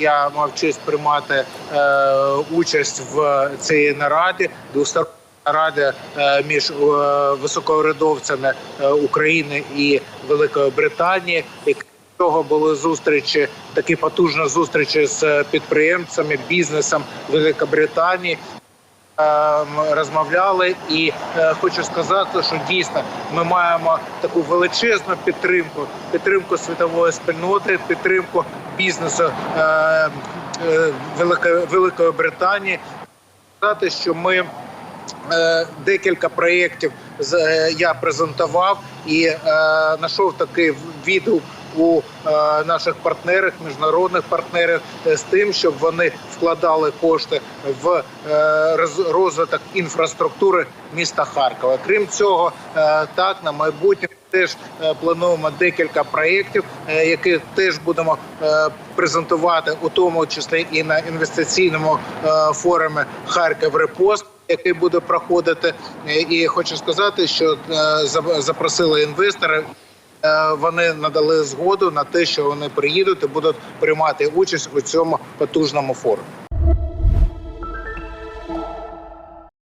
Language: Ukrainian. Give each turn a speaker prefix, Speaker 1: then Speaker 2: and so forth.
Speaker 1: я мав честь приймати е, участь в цій нараді двосторонній нараді е, між е, високоурядовцями України і Великої Британії. І того були зустрічі, такі потужні зустрічі з підприємцями, бізнесом Великобританії. Ем, розмовляли, і е, хочу сказати, що дійсно ми маємо таку величезну підтримку, підтримку світової спільноти, підтримку бізнесу е, е, Великої, Британії. Сказати, що ми е, декілька проєктів я презентував і знайшов такий відгук у е, наших партнерів, міжнародних партнерів е, з тим, щоб вони вкладали кошти в е, розвиток інфраструктури міста Харкова. Крім цього, так на майбутнє. Теж плануємо декілька проєктів, які теж будемо презентувати, у тому числі і на інвестиційному форумі Харків Репост, який буде проходити. І хочу сказати, що запросили інвестори. Е, Вони надали згоду на те, що вони приїдуть і будуть приймати участь у цьому потужному форумі.